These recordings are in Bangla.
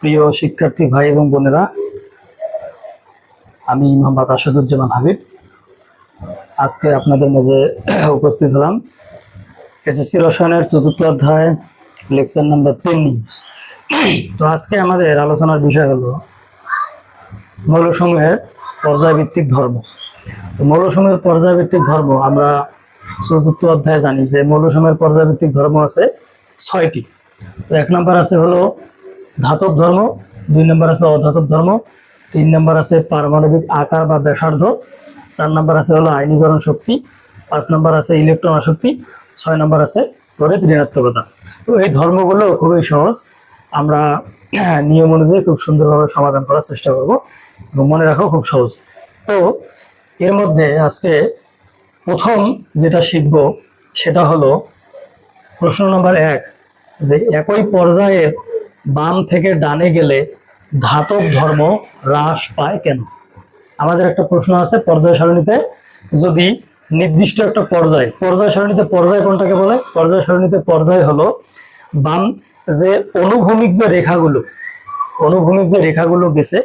প্রিয় শিক্ষার্থী ভাই এবং বোনেরা, আমি মোহাম্মদ আসাদুজ্জামান হাবিব। আজকে আপনাদের মাঝে উপস্থিত হলাম এসএসসি রসায়নের চতুর্থ অধ্যায়, লেকচার নাম্বার তিন তো আজকে আমাদের আলোচনার বিষয় হলো মৌলসমূহের পর্যায়ভিত্তিক ধর্ম। মৌলসমূহের পর্যায়ভিত্তিক ধর্ম আমরা চতুর্থ অধ্যায়ে জানি যে মৌলসমূহের পর্যায়ভিত্তিক ধর্ম আছে ছয়টি। তো এক নম্বর আছে হলো ধাতব ধর্ম, দুই নম্বর আছে অধাতব ধর্ম, তিন নম্বর আছে পারমাণবিক আকার বা ব্যাসার্ধ, চার নম্বর আছে হলো আইনীকরণ শক্তি, পাঁচ নম্বর আছে ইলেকট্রন আসক্তি, ছয় নম্বর আছে তড়িৎ ঋণাত্মকতা। তো এই ধর্মগুলো খুবই সহজ। আমরা নিয়ম অনুযায়ী খুব সুন্দরভাবে সমাধান করার চেষ্টা করব এবং মনে রাখাও খুব সহজ। তো এর মধ্যে আজকে প্রথম যেটা শিখব সেটা হলো প্রশ্ন নম্বর এক যে একই পর্যায়ের বাম থেকে ডানে গেলে ধাতব ধর্ম হ্রাস পায় কেন? আমাদের একটা প্রশ্ন আছে পর্যায় সারণীতে। যদি নির্দিষ্ট একটা পর্যায় পর্যায় সারণীতে পর্যায় কোনটাকে বলে? পর্যায় সারণীতে পর্যায় হলো বাম যে অনুভূমিক যে রেখাগুলো, অনুভূমিক যে রেখাগুলো গেছে,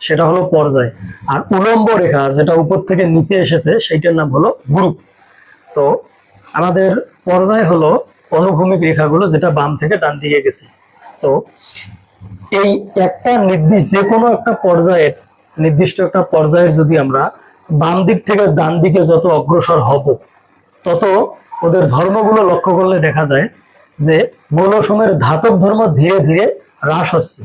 সেটা হলো পর্যায়। আর উলম্ব রেখা যেটা উপর থেকে নিচে এসেছে, সেইটার নাম হলো গ্রুপ। তো আমাদের পর্যায় হলো অনুভূমিক রেখাগুলো যেটা বাম থেকে ডান দিকে গেছে। তো এই একটা নির্দিষ্ট যে কোনো একটা পর্যায়ের নির্দিষ্ট একটা পর্যায়ের যদি আমরা বাম দিক থেকে ডান দিকে যত অগ্রসর হব, তত ওদের ধর্মগুলো লক্ষ্য করলে দেখা যায় যে মৌলসমের ধাতব ধর্ম ধীরে ধীরে হ্রাস হচ্ছে।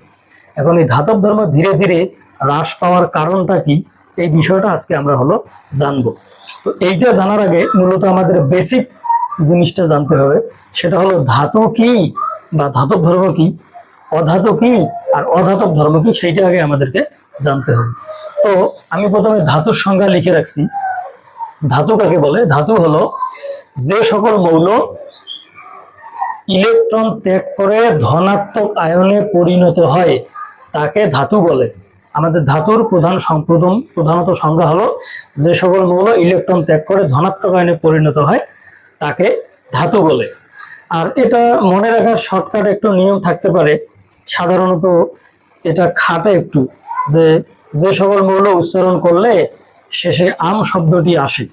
এখন এই ধাতব ধর্ম ধীরে ধীরে হ্রাস পাওয়ার কারণটা কি? এই বিষয়টা আজকে আমরা হলো জানব। তো এইটা জানার আগে মূলত আমাদের বেসিক জিনিসটা জানতে হবে, সেটা হলো ধাতু কি? বা ধাতব ধর্ম কি? অধাতু কি? আর অধাতব ধর্ম কি? সেইটা আগে আমাদেরকে জানতে হবে। তো আমি প্রথমে ধাতুর সংজ্ঞা লিখে রাখছি। ধাতু কাকে বলে? ধাতু হলো যে সকল মৌল ইলেকট্রন ত্যাগ করে ধনাত্মক আয়নে পরিণত হয়, তাকে ধাতু বলে। আমাদের ধাতুর প্রধান সং- প্রথম প্রধানত সংজ্ঞা হলো যে সকল মৌল ইলেকট্রন ত্যাগ করে ধনাত্মক আয়নে পরিণত হয়, তাকে ধাতু বলে। আর এটা মনে রাখার শর্টকাট একটু নিয়ম থাকতে পারে। সাধারণত এটা খাটে একটু, যে যে সকল মৌল উচ্চারণ করলে শেষে আম শব্দটি আসে।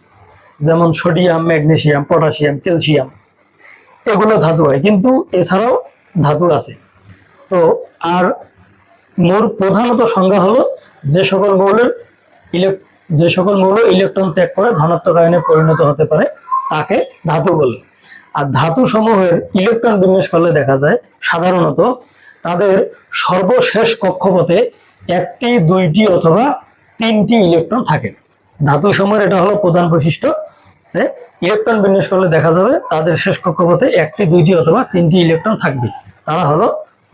যেমন সোডিয়াম, ম্যাগনেসিয়াম, পটাশিয়াম, ক্যালসিয়াম, এগুলো ধাতু হয়, কিন্তু এছাড়াও ধাতু আছে। তো আর মোর প্রধানত সংজ্ঞা হলো যে সকল মৌলের ইলেক যে সকল মৌল ইলেকট্রন ত্যাগ করে ধনাত্মক আয়নে পরিণত হতে পারে, তাকে ধাতু বলে। আর ধাতু সমূহের ইলেকট্রন বিন্যাস করলে দেখা যায়, সাধারণত তাদের সর্বশেষ কক্ষপথে একটি, দুইটি অথবা তিনটি ইলেকট্রন থাকে। ধাতু সমূহের এটা হলো প্রধান বৈশিষ্ট্য যে ইলেকট্রন বিন্যাস করলে দেখা যাবে তাদের শেষ কক্ষপথে একটি, দুইটি অথবা তিনটি ইলেকট্রন থাকবে। তারা হলো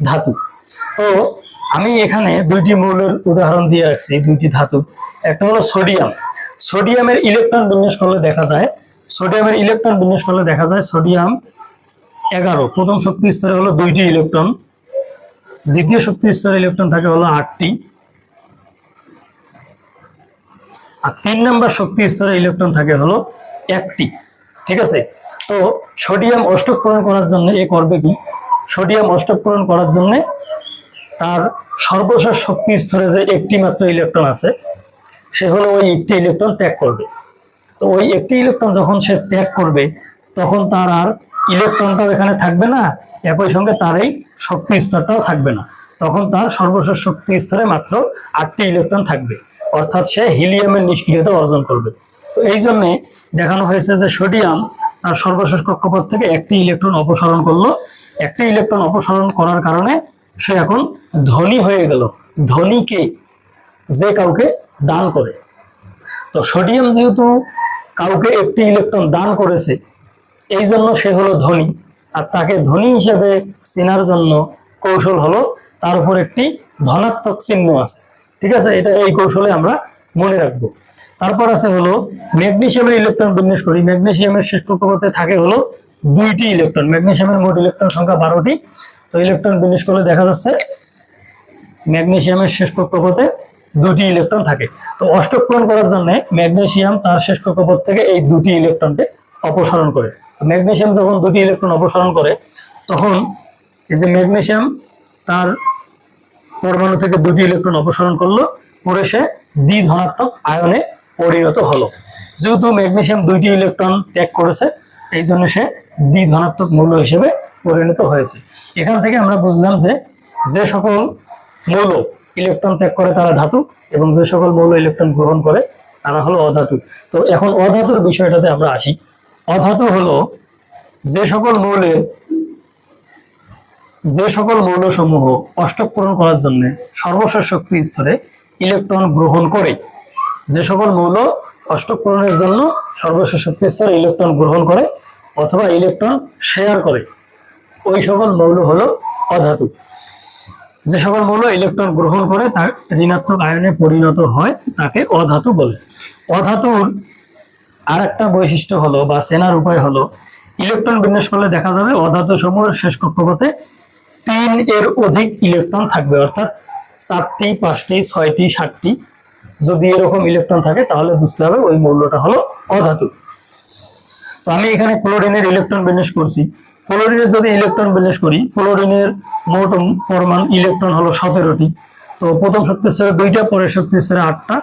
ধাতু। তো আমি এখানে দুইটি মৌলের উদাহরণ দিয়ে রাখছি, দুইটি ধাতু। একটা হলো সোডিয়াম। সোডিয়ামের ইলেকট্রন বিন্যাস করলে দেখা যায় সোডিয়ামের ইলেকট্রন বিন্যাস করলে দেখা যায় সোডিয়াম এগারো। প্রথম শক্তি স্তরে হলো দুইটি ইলেকট্রন। দ্বিতীয় শক্তি স্তরে ইলেকট্রন থাকে হলো আটটি। আর তিন নম্বর শক্তি স্তরে ইলেকট্রন থাকে হলো একটি। ঠিক আছে? তো সোডিয়াম অষ্টক পূরণ করার জন্য এ করবে কি? সোডিয়াম অষ্টক পূরণ করার জন্য তার সর্বশেষ শক্তি স্তরে যে একটি মাত্র ইলেকট্রন আছে, সে হলো ওই একটি ইলেকট্রন ত্যাগ করবে। তো ওই একটি ইলেকট্রন যখন সে ত্যাগ করবে, তখন তার আর ইলেকট্রনটাও এখানে থাকবে না, একই সঙ্গে তার এই শক্তি স্তরটাও থাকবে না। তখন তার সর্বশেষ শক্তি স্তরে মাত্র আটটি ইলেকট্রন থাকবে, অর্থাৎ সে হিলিয়ামের নিষ্ক্রিয়তা অর্জন করবে। তো এই জন্যে দেখানো হয়েছে যে সোডিয়াম তার সর্বশেষ কক্ষপথ থেকে একটি ইলেকট্রন অপসারণ করল। একটি ইলেকট্রন অপসারণ করার কারণে সে এখন ধনী হয়ে গেল, ধনীকে যে কাউকে দান করে। তো সোডিয়াম যেহেতু কাউকে একটি ইলেকট্রন দান করেছে এই জন্য সে হলো ধনী। আর তাকে ধনী হিসেবে চেনার জন্য কৌশল হলো, তার উপর একটি ধনাত্মক চিহ্ন আছে। ঠিক আছে? এটা এই কৌশলে আমরা মনে রাখব। তারপর আছে হলো, ম্যাগনেশিয়ামের ইলেকট্রন বিন্যাস করি। ম্যাগনেশিয়ামের শেষ কক্ষপথে থাকে হলো দুইটি ইলেকট্রন ম্যাগনেশিয়ামের মোট ইলেকট্রন সংখ্যা বারোটি। তো ইলেকট্রন বিন্যাস করলে দেখা যাচ্ছে, ম্যাগনেশিয়ামের শেষ কক্ষপথে দুটি ইলেকট্রন থাকে। তো অষ্টক পূরণ করার জন্য ম্যাগনেসিয়াম তার শেষ কক্ষপথ থেকে এই দুটি ইলেকট্রনকে অপসারণ করে। তো ম্যাগনেসিয়াম যখন দুটি ইলেকট্রন অপসারণ করে, তখন এই যে ম্যাগনেসিয়াম তার পরমাণু থেকে দুটি ইলেকট্রন অপসারণ করল, পরে সে দ্বি ধনাত্মক আয়নে পরিণত হলো। যেহেতু ম্যাগনেসিয়াম দুইটি ইলেকট্রন ত্যাগ করেছে, এই জন্য সে দ্বি ধনাত্মক মৌল হিসেবে পরিণত হয়েছে। এখান থেকে আমরা বুঝলাম যে যে সকল মৌল ইলেকট্রন ত্যাগ করে তারা ধাতু এবং যে সকল মৌল ইলেকট্রন গ্রহণ করে, তারা হলো অধাতু। তো এখন অধাতুর বিষয়টাতে আমরা আসি। অধাতু হলো যে সকল মৌলের, যে সকল মৌলসমূহ অষ্টক পূরণ করার জন্য সর্বশেষ শক্তি স্তরে ইলেকট্রন গ্রহণ করে। যে সকল মৌল অষ্টক পূরণের জন্য সর্বশেষ শক্তি স্তরে ইলেকট্রন গ্রহণ করে অথবা ইলেকট্রন শেয়ার করে। ওই সকল মৌল হলো অধাতু। যে সকল মৌল ইলেকট্রন গ্রহণ করে তার ঋণাত্মক আয়নে পরিণত হয়, তাকে অধাতু বলে। অধাতুর আর একটা বৈশিষ্ট্য হলো বা চেনার উপায় হলো, ইলেকট্রন বিন্যাস করলে দেখা যাবে অধাতু সমূহের শেষ কক্ষপথে তিন এর অধিক ইলেকট্রন থাকবে, অর্থাৎ চারটি, পাঁচটি, ছয়টি, সাতটি। যদি এরকম ইলেকট্রন থাকে, তাহলে বুঝতে হবে ওই মৌলটা হলো অধাতু। তো আমি এখানে ক্লোরিনের ইলেকট্রন বিন্যাস করছি। ক্লোরিনের যদি ইলেকট্রন বিন্যাস করি ক্লোরিনের মোট পরমাণ ইলেকট্রন হলো সতেরোটি। তো প্রথম শক্তি স্তরে দুইটা, পরের শক্তি স্তরে আটটা,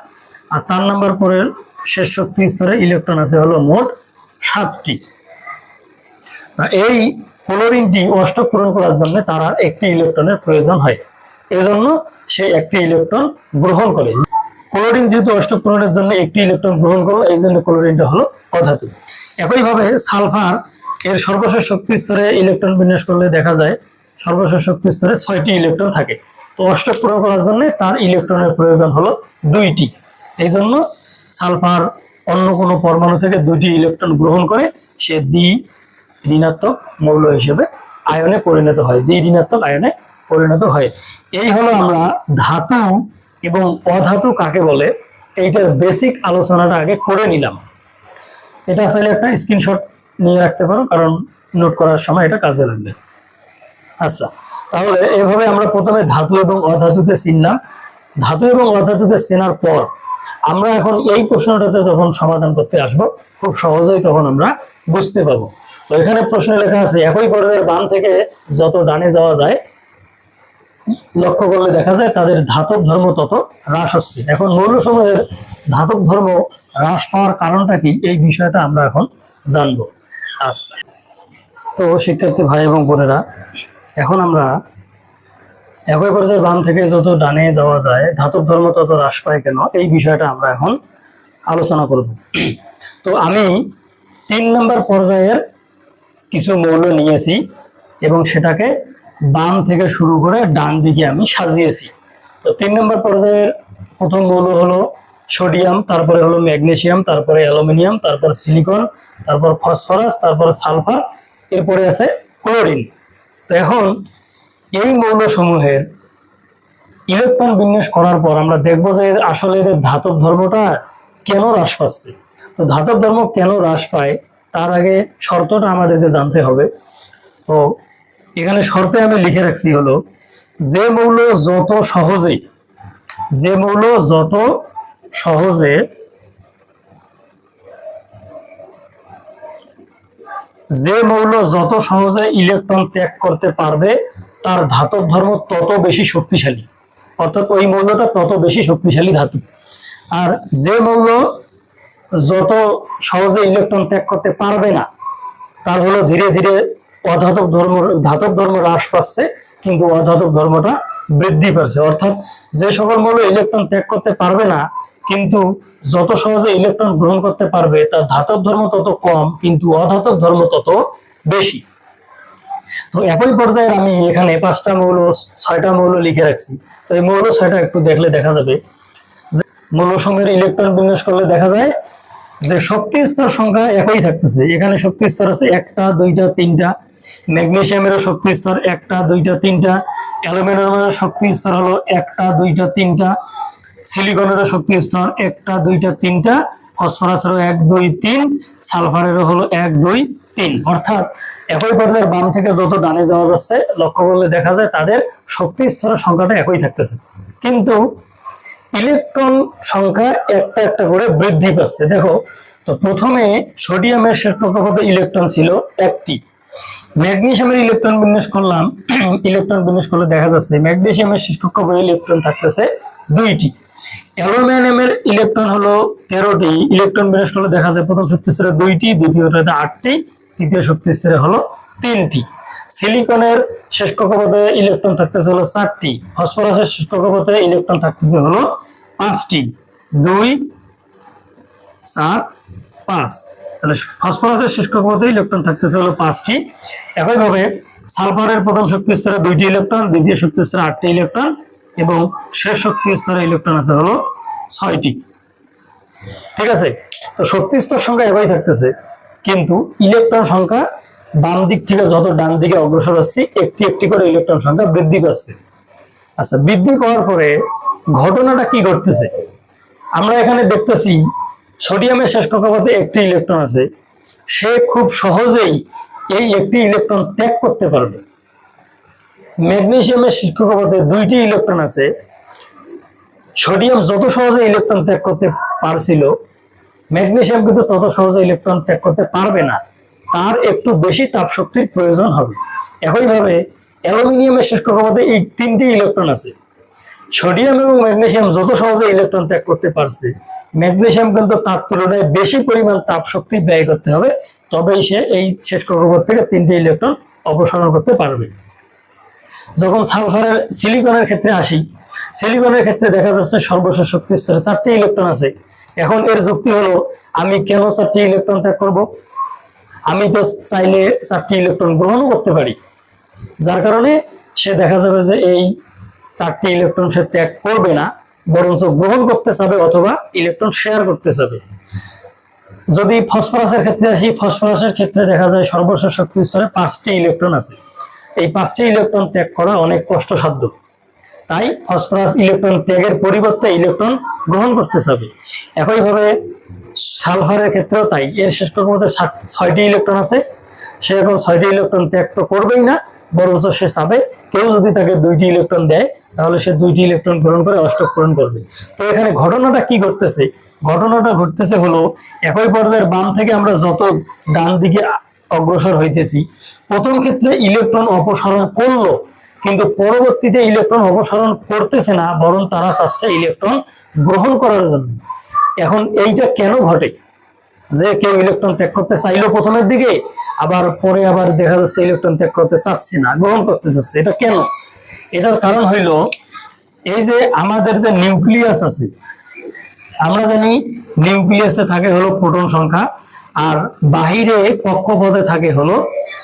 আর তার নাম্বার পরের শেষ শক্তি স্তরে ইলেকট্রন আছে হলো মোট সাতটি। এই ক্লোরিনটি অষ্টক পূরণ করার জন্য তার একটি ইলেকট্রনের প্রয়োজন হয়। এজন্য সে একটি ইলেকট্রন গ্রহণ করে। ক্লোরিন যেহেতু অষ্টক পূরণের জন্য একটি ইলেকট্রন গ্রহণ করল এই জন্য ক্লোরিনটা হলো অধাতু। একইভাবে সালফার এর সর্বশেষ শক্তি স্তরে ইলেকট্রন বিন্যাস করলে দেখা যায় সর্বশেষ শক্তি স্তরে ছয়টি ইলেকট্রন থাকে। তো অষ্টক পূরণ করার জন্য তার ইলেকট্রনের প্রয়োজন হলো দুইটি। এই জন্য সালফার অন্য কোনো পরমাণু থেকে দুইটি ইলেকট্রন গ্রহণ করে সে দ্বি ঋণাত্মক মৌল হিসেবে আয়নে পরিণত হয়। দ্বি ঋণাত্মক আয়নে পরিণত হয়। এই হলো আমরা ধাতু এবং অধাতু কাকে বলে? এইটার বেসিক আলোচনাটা আগে করে নিলাম। এটা আসলে একটা স্ক্রিনশট নিয়ে রাখতে পারো, কারণ নোট করার সময় এটা কাজে লাগবে। আচ্ছা তাহলে এভাবে আমরা প্রথমে ধাতু এবং অধাতুকে চিনলাম ধাতু এবং অধাতুকে চেনার পর আমরা এখন এই প্রশ্নটাতে যখন সমাধান করতে আসব, খুব সহজেই তখন আমরা বুঝতে পাবো তো এখানে প্রশ্নে লেখা আছে, একই পর্যায়ের বাম থেকে যত ডানে যাওয়া যায়, লক্ষ্য করলে দেখা যায় তাদের ধাতব ধর্ম তত হ্রাস হচ্ছে। এখন মৌলসমূহের ধাতব ধর্ম হ্রাস পাওয়ার কারণটা কি? এই বিষয়টা আমরা এখন জানব। আচ্ছা তো শিক্ষার্থী ভাই এবং বোনেরা, এখন আমরা একই পর্যায়ের বাম থেকে যত ডানে যাওয়া যায়, ধাতব ধর্ম তত হ্রাস পায় কেন? এই বিষয়টা আমরা এখন আলোচনা করব। তো আমি তিন নম্বর পর্যায়ের কিছু মৌল নিয়েছি এবং সেটাকে বাম থেকে শুরু করে ডান দিকে আমি সাজিয়েছি। তো তিন নম্বর পর্যায়ের প্রথম মৌল হলো সোডিয়াম, তারপরে হলো ম্যাগনেশিয়াম তারপরে অ্যালুমিনিয়াম, তারপর সিলিকন তারপর ফসফরাস, তারপর সালফার, এরপরে আছে ক্লোরিন। তো এখন এই মৌলসমূহের ইলেকট্রন বিন্যাস করার পর আমরা দেখব যে আসলে এদের ধাতব ধর্মটা কেন হ্রাস পাচ্ছে। তো ধাতব ধর্ম কেন হ্রাস পায়, তার আগে শর্তটা আমাদেরকে জানতে হবে। তো এখানে শর্তে আমি লিখে রাখছি হলো, যে মৌল যত সহজে যে মৌল যত সহজে যে মৌল যত সহজে ইলেকট্রন ত্যাগ করতে পারবে, তার ধাতব ধর্ম তত বেশি শক্তিশালী। অর্থাৎ ওই মৌলটা তত বেশি শক্তিশালী ধাতু। আর যে মৌল যত সহজে ইলেকট্রন ত্যাগ করতে পারবে না, তার হলো ধীরে ধীরে অধাতব ধর্ম, ধাতব ধর্ম হ্রাস পাচ্ছে, কিন্তু অধাতব ধর্মটা বৃদ্ধি পাচ্ছে। অর্থাৎ যে সকল মৌল ইলেকট্রন ত্যাগ করতে পারবে না কিন্তু যত সহজে ইলেকট্রন গ্রহণ করতে পারবে, তার ধাতব ধর্ম তত কম, কিন্তু অধাতব ধর্ম তত বেশি। তো একই পর্যায়ে আমি এখানে পাঁচটা মৌল, ছয়টা মৌল লিখে রাখছি। তো এই মৌল ছয়টা একটু দেখলে দেখা যাবে মৌলসমূহের ইলেকট্রন বিন্যাস করলে দেখা যায় যে শক্তি স্তর সংখ্যা একই থাকতেছে। এখানে শক্তি স্তর আছে একটা, দুইটা, তিনটা। ম্যাগনেসিয়ামেরও শক্তি স্তর একটা, দুইটা, তিনটা। অ্যালুমিনিয়ামের শক্তি স্তর হলো একটা, দুইটা, তিনটা। সিলিকনেরও শক্তি স্তর একটা, দুইটা, তিনটা, ফসফরাসেরও এক, দুই, তিন, সালফারেরও হলো এক, দুই, তিন। অর্থাৎ একই পর্যায়ের বাম থেকে যত ডানে যাওয়া যাচ্ছে, লক্ষ্য করলে দেখা যায় তাদের শক্তি স্তরের সংখ্যাটা একই থাকতেছে। কিন্তু ইলেকট্রন সংখ্যা একটা একটা করে বৃদ্ধি পাচ্ছে। দেখো, তো প্রথমে সোডিয়ামের শেষ কক্ষপথে ইলেকট্রন ছিল একটি। ম্যাগনেসিয়ামের ইলেকট্রন বিন্যাস করলাম, ইলেকট্রন বিন্যাস করলে দেখা যাচ্ছে ম্যাগনেসিয়ামের শেষ কক্ষপথে ইলেকট্রন থাকতেছে দুইটি। অ্যালুমিনিয়ামের ইলেকট্রন হলো তেরোটি। ইলেকট্রন বিন্যাস করলে দেখা যায় প্রথম শক্তি স্তরে দুইটি দ্বিতীয়টাতে আটটি, তৃতীয় শক্তি স্তরে হলো তিনটি। সিলিকনের শেষ কক্ষপথে ইলেকট্রন থাকতেছে হলো চারটি। ফসফরাসের শেষ কক্ষপথে ইলেকট্রন থাকতেছে হলো পাঁচটি। দুই, চার, পাঁচ। তাহলে ফসফরাসের শেষ কক্ষপথে ইলেকট্রন থাকতেছে হলো পাঁচটি। একইভাবে সালফারের প্রথম শক্তি স্তরে দুইটি ইলেকট্রন, দ্বিতীয় শক্তি স্তরে আটটি ইলেকট্রন এবং শেষ শক্তি স্তরে ইলেকট্রন আছে হলো ছয়টি। ঠিক আছে? তো শক্তি স্তর সংখ্যা একই থাকতেছে, কিন্তু ইলেকট্রন সংখ্যা বাম দিক থেকে যত ডান দিকে অগ্রসর হচ্ছে, একটি একটি করে ইলেকট্রন সংখ্যা বৃদ্ধি পাচ্ছে। আচ্ছা বৃদ্ধি পাওয়ার পরে ঘটনাটা কি ঘটতেছে? আমরা এখানে দেখতেছি, সোডিয়ামের শেষ কক্ষপথে একটি ইলেকট্রন আছে। সে খুব সহজেই এই একটি ইলেকট্রন ত্যাগ করতে পারবে। ম্যাগনেসিয়ামের শেষ কক্ষপথে দুইটি ইলেকট্রন আছে। সোডিয়াম যত সহজে ইলেকট্রন ত্যাগ করতে পারছিল ম্যাগনেসিয়াম কিন্তু তত সহজে ইলেকট্রন ত্যাগ করতে পারবে না। তার একটু বেশি তাপ শক্তির প্রয়োজন হবে। একইভাবে অ্যালুমিনিয়ামের শেষ কক্ষপথে এই তিনটি ইলেকট্রন আছে। সোডিয়াম এবং ম্যাগনেশিয়াম যত সহজে ইলেকট্রন ত্যাগ করতে পারছে ম্যাগনেসিয়াম কিন্তু তার তুলনায় বেশি পরিমাণ তাপ শক্তি ব্যয় করতে হবে, তবেই সে এই শেষ কক্ষপথ থেকে তিনটি ইলেকট্রন অপসারণ করতে পারবে। যখন সালফারের সিলিকনের ক্ষেত্রে আসি, সিলিকনের ক্ষেত্রে দেখা যাচ্ছে সর্বশেষ শক্তি স্তরে চারটি ইলেকট্রন আছে। এখন এর যুক্তি হলো, আমি কেন চারটি ইলেকট্রন ত্যাগ করব? আমি তো চাইলে চারটি ইলেকট্রন গ্রহণও করতে পারি। যার কারণে সে দেখা যাবে যে এই চারটি ইলেকট্রন সে ত্যাগ করবে না, বরঞ্চ গ্রহণ করতে চাবে অথবা ইলেকট্রন শেয়ার করতে চাবে। যদি ফসফরাসের ক্ষেত্রে আসি, ফসফরাসের ক্ষেত্রে দেখা যায় সর্বশেষ শক্তি স্তরে পাঁচটি ইলেকট্রন আছে। এই পাঁচটি ইলেকট্রন ত্যাগ করা অনেক কষ্টসাধ্য। তাই ফসফরাস ইলেকট্রন ত্যাগের পরিবর্তে ইলেকট্রন গ্রহণ করতে চাবে একইভাবে সালফারের ক্ষেত্রেও তাই। এর শেষ সাত- ছয়টি ইলেকট্রন আছে। সে এখন ছয়টি ইলেকট্রন ত্যাগ তো করবেই না, বরঞ্চ সে চাবে কেউ যদি তাকে দুইটি ইলেকট্রন দেয়, তাহলে সে দুইটি ইলেকট্রন গ্রহণ করে অষ্টক পূরণ করবে। তো এখানে ঘটনাটা কি ঘটতেছে? ঘটনাটা ঘটতেছে হলো, একই পর্যায়ের বাম থেকে আমরা যত ডান দিকে অগ্রসর হইতেছি প্রথম ক্ষেত্রে ইলেকট্রন অপসারণ করল, কিন্তু পরবর্তীতে ইলেকট্রন অপসারণ করতেছে না, বরং তারা চাচ্ছে ইলেকট্রন গ্রহণ করার জন্য। এখন এইটা কেন ঘটে? যে কেউ ইলেকট্রন ত্যাগ করতে চাইলো প্রথমের দিকে, আবার পরে আবার দেখা যাচ্ছে ইলেকট্রন ত্যাগ করতে চাচ্ছে না, গ্রহণ করতে চাচ্ছে। এটা কেন? এটার কারণ হইল, এই যে আমাদের যে নিউক্লিয়াস আছে, আমরা জানি নিউক্লিয়াসে থাকে হলো প্রোটন সংখ্যা। আর বাহিরে কক্ষপথে থাকে হলো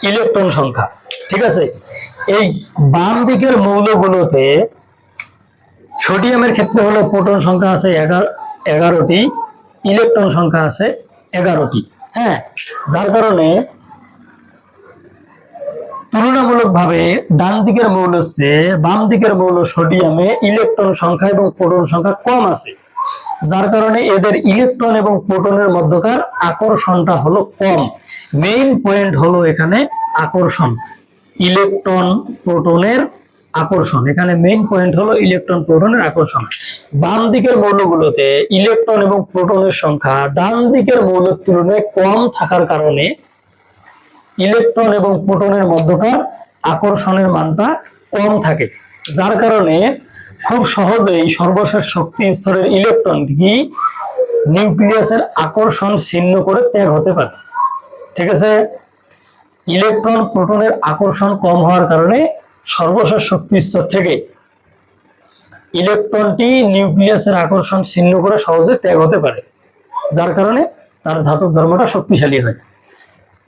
ইলেকট্রন সংখ্যা, ঠিক আছে? এই বাম দিকের মৌলগুলোতে সোডিয়ামের ক্ষেত্রে হলো প্রোটন সংখ্যা আছে এগারোটি, ইলেকট্রন সংখ্যা আছে এগারোটি হ্যাঁ? যার কারণে তুলনামূলকভাবে ডান দিকের মৌল হচ্ছে বাম দিকের মৌল সোডিয়ামে ইলেকট্রন সংখ্যা এবং প্রোটন সংখ্যা কম আছে। যার কারণে এদের ইলেকট্রন এবং প্রোটনের মধ্যকার আকর্ষণটা হলো কম। মেইন পয়েন্ট হলো এখানে আকর্ষণ। ইলেকট্রন প্রোটনের আকর্ষণ। এখানে মেইন পয়েন্ট হলো ইলেকট্রন প্রোটনের আকর্ষণ। বাম দিকের মৌলগুলোতে ইলেকট্রন এবং প্রোটনের সংখ্যা ডান দিকের মৌলের তুলনায় কম থাকার কারণে ইলেকট্রন এবং প্রোটনের মধ্যকার আকর্ষণের মানটা কম থাকে। যার কারণে খুব সহজেই সর্বশেষ শক্তি স্তরের ইলেকট্রনটি নিউক্লিয়াসের আকর্ষণ ছিন্ন করে ত্যাগ হতে পারে। ঠিক আছে? ইলেকট্রন প্রোটনের আকর্ষণ কম হওয়ার কারণে সর্বশেষ শক্তি স্তর থেকে ইলেকট্রনটি নিউক্লিয়াসের আকর্ষণ ছিন্ন করে সহজে ত্যাগ হতে পারে, যার কারণে তার ধাতব ধর্মটা শক্তিশালী হয়।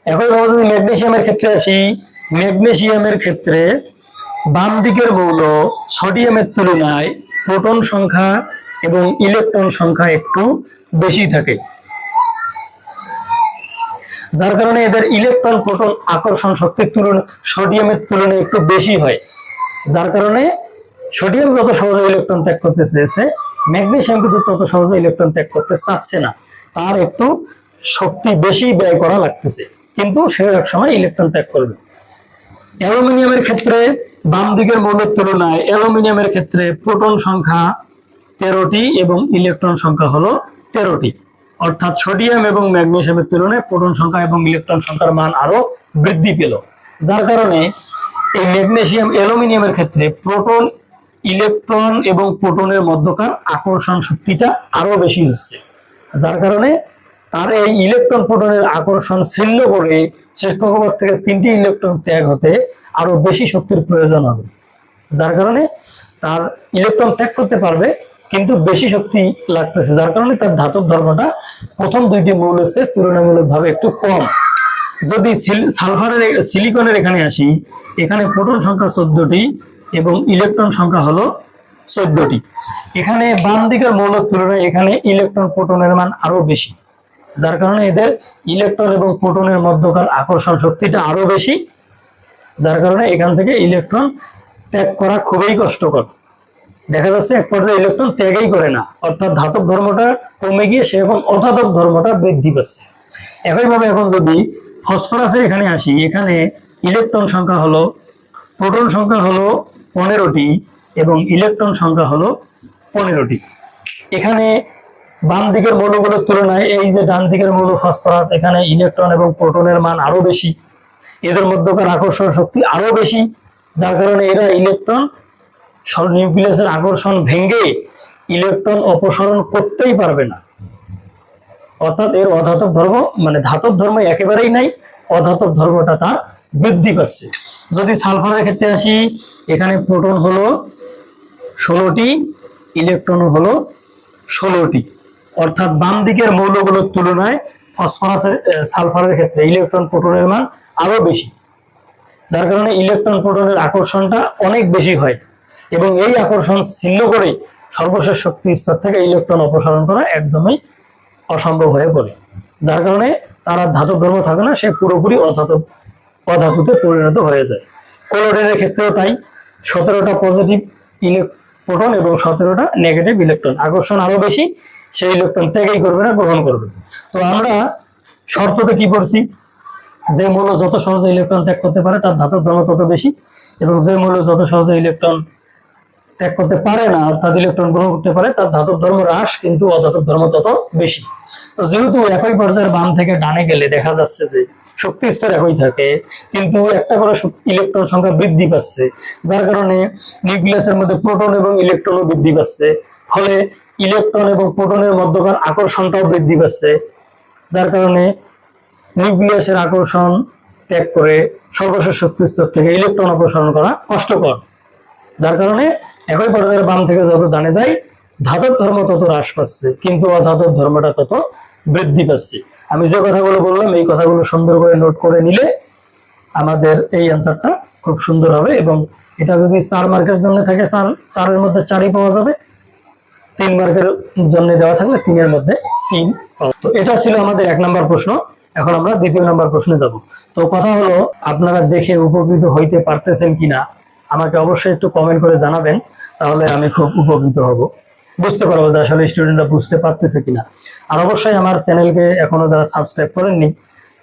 একইভাবে যদি ম্যাগনেশিয়ামের ক্ষেত্রে আসি ম্যাগনেশিয়ামের ক্ষেত্রে বাম দিকের মৌল সোডিয়ামের তুলনায় প্রোটন সংখ্যা এবং ইলেকট্রন সংখ্যা একটু বেশি থাকে। যার কারণে এদের ইলেকট্রন প্রোটন আকর্ষণ শক্তির তুলনায় সোডিয়ামের তুলনায় একটু বেশি হয়। যার কারণে সোডিয়াম যত সহজে ইলেকট্রন ত্যাগ করতে চেয়েছে, ম্যাগনেসিয়াম কিন্তু তত সহজে ইলেকট্রন ত্যাগ করতে চাচ্ছে না। তার একটু শক্তি বেশি ব্যয় করা লাগতেছে। কিন্তু সে এক সময় ইলেকট্রন ত্যাগ করবে। অ্যালুমিনিয়ামের ক্ষেত্রে বাম দিকের মৌলের তুলনায় অ্যালুমিনিয়ামের ক্ষেত্রে প্রোটন সংখ্যা তেরোটি এবং ইলেকট্রন সংখ্যা হলো তেরোটি। অর্থাৎ সোডিয়াম এবং ম্যাগনেশিয়ামের তুলনায় প্রোটন সংখ্যা এবং ইলেকট্রন সংখ্যার মান আরও বৃদ্ধি পেল। যার কারণে এই ম্যাগনেসিয়াম অ্যালুমিনিয়ামের ক্ষেত্রে প্রোটন, ইলেকট্রন এবং প্রোটনের মধ্যকার আকর্ষণ শক্তিটা আরও বেশি হচ্ছে। যার কারণে তার এই ইলেকট্রন প্রোটনের আকর্ষণ ছিন্ন করে শেষ কক্ষপথ থেকে তিনটি ইলেকট্রন ত্যাগ হতে আরও বেশি শক্তির প্রয়োজন হবে। যার কারণে তার ইলেকট্রন ত্যাগ করতে পারবে, কিন্তু বেশি শক্তি লাগতেছে। যার কারণে তার ধাতব ধর্মটা প্রথম দুইটি মৌল হচ্ছে তুলনামূলকভাবে একটু কম। যদি সিল- সালফারের সিলিকনের এখানে আসি, এখানে প্রোটন সংখ্যা চোদ্দটি এবং ইলেকট্রন সংখ্যা হলো চোদ্দটি। এখানে বাম দিকের মৌলের তুলনায় এখানে ইলেকট্রন প্রোটনের মান আরও বেশি। যার কারণে এদের ইলেকট্রন এবং প্রোটনের মধ্যকার আকর্ষণ শক্তিটা আরও বেশি, যার কারণে এখান থেকে ইলেকট্রন ত্যাগ করা খুবই কষ্টকর। দেখা যাচ্ছে এক পর্যায়ে ইলেকট্রন ত্যাগই করে না, অর্থাৎ ধাতব ধর্মটা কমে গিয়ে সে এখন অধাতব ধর্মটা বৃদ্ধি পাচ্ছে। একইভাবে এখন যদি ফসফরাসের এখানে আসি, এখানে ইলেকট্রন সংখ্যা হলো প্রোটন সংখ্যা হলো পনেরোটি এবং ইলেকট্রন সংখ্যা হলো পনেরোটি। এখানে বাম দিকের মৌলগুলোর তুলনায় এই যে ডান দিকের মৌল ফসফরাস, এখানে ইলেকট্রন এবং প্রোটনের মান আরও বেশি। এদের মধ্যকার আকর্ষণ শক্তি আরও বেশি, যার কারণে এরা ইলেকট্রন নিউক্লিয়াসের আকর্ষণ ভেঙে ইলেকট্রন অপসারণ করতেই পারবে না। অর্থাৎ এর অধাতব ধর্ম মানে ধাতব ধর্ম একেবারেই নাই, অধাতব ধর্মটা তার বৃদ্ধি পাচ্ছে। যদি সালফারের ক্ষেত্রে আসি, এখানে প্রোটন হলো ষোলোটি ইলেকট্রন হলো ষোলোটি। অর্থাৎ বাম দিকের মৌলগুলোর তুলনায় ফসফরাসের সালফারের ক্ষেত্রে ইলেকট্রন প্রোটনের মান আরও বেশি। যার কারণে ইলেকট্রন প্রোটনের আকর্ষণটা অনেক বেশি হয় এবং এই আকর্ষণ ছিন্ন করে সর্বশেষ শক্তি স্তর থেকে ইলেকট্রন অপসারণ করা একদমই অসম্ভব হয়ে পড়ে। যার কারণে তার ধাতব ধর্ম থাকে না, সে পুরোপুরি অধাতব অধাতুতে পরিণত হয়ে যায়। কোলোডেনের ক্ষেত্রেও তাই। সতেরোটা পজিটিভ ইলেকট্রন এবং সতেরোটা নেগেটিভ ইলেকট্রন। আকর্ষণ আরও বেশি। সেই ইলেকট্রন ত্যাগই করবে না, গ্রহণ করবে তো আমরা শর্ততে কি করছি যে মৌল যত সহজে ইলেকট্রন ত্যাগ করতে পারে, তার ধাতব ধর্ম তত বেশি, এবং যে মৌল যত সহজে ইলেকট্রন ত্যাগ করতে পারে না, অর্থাৎ ইলেকট্রন গ্রহণ করতে পারে, তার ধাতব ধর্ম হ্রাস, কিন্তু অধাতব ধর্ম তত বেশি। তো যেহেতু একই পর্যায়ের বাম থেকে ডানে গেলে দেখা যাচ্ছে যে শক্তি স্তর একই থাকে, কিন্তু একটা করে ইলেকট্রন সংখ্যা বৃদ্ধি পাচ্ছে, যার কারণে নিউক্লিয়াসের মধ্যে প্রোটন এবং ইলেকট্রনও বৃদ্ধি পাচ্ছে, ফলে ইলেকট্রন এবং প্রোটনের মধ্যকার আকর্ষণটাও বৃদ্ধি পাচ্ছে, যার কারণে নিউক্লিয়াসের আকর্ষণ ত্যাগ করে সর্বশেষ শক্তি স্তর থেকে ইলেকট্রন অপসারণ করা কষ্টকর। যার কারণে একই পর্যায়ের বাম থেকে যত ডানে যায়, ধাতব ধর্ম তত হ্রাস পাচ্ছে, কিন্তু অধাতব ধর্মটা তত বৃদ্ধি পাচ্ছে। আমি যে কথাগুলো বললাম, এই কথাগুলো সুন্দর করে নোট করে নিলে আমাদের এই অ্যান্সারটা খুব সুন্দর হবে এবং এটা যদি চার মার্কের জন্য থাকে, চার, চারের মধ্যে চারই পাওয়া যাবে। তিন মার্কের জন্য দেওয়া থাকলে তিনের মধ্যে তিন। তো এটা ছিল আমাদের এক নম্বর প্রশ্ন। এখন আমরা দ্বিতীয় নম্বর প্রশ্নে যাব। তো কথা হলো, আপনারা দেখে উপকৃত হইতে পারতেছেন কিনা, আমাকে অবশ্যই একটু কমেন্ট করে জানাবেন, তাহলে আমি খুব উপকৃত হব। বুঝতে পারব যে আসলে স্টুডেন্টরা বুঝতে পারতেছে কিনা। আর অবশ্যই আমার চ্যানেলকে এখনও যারা সাবস্ক্রাইব করেননি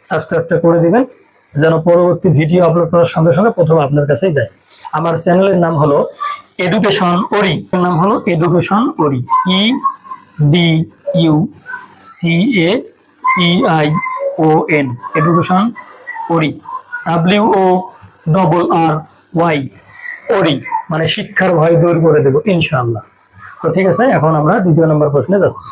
সাবস্ক্রাইবটা করে দিবেন, যেন পরবর্তী ভিডিও আপলোড করার সঙ্গে সঙ্গে প্রথম আপনার কাছেই যায়। আমার চ্যানেলের নাম হলো এডুকেশন ওরি নাম হলো education worry E D U C A E I O N education worry W O double R Y worry মানে শিক্ষার ভয় দূর করে দেব, ইনশাআল্লাহ। তো ঠিক আছে, এখন আমরা দ্বিতীয় নম্বর প্রশ্নে যাচ্ছি।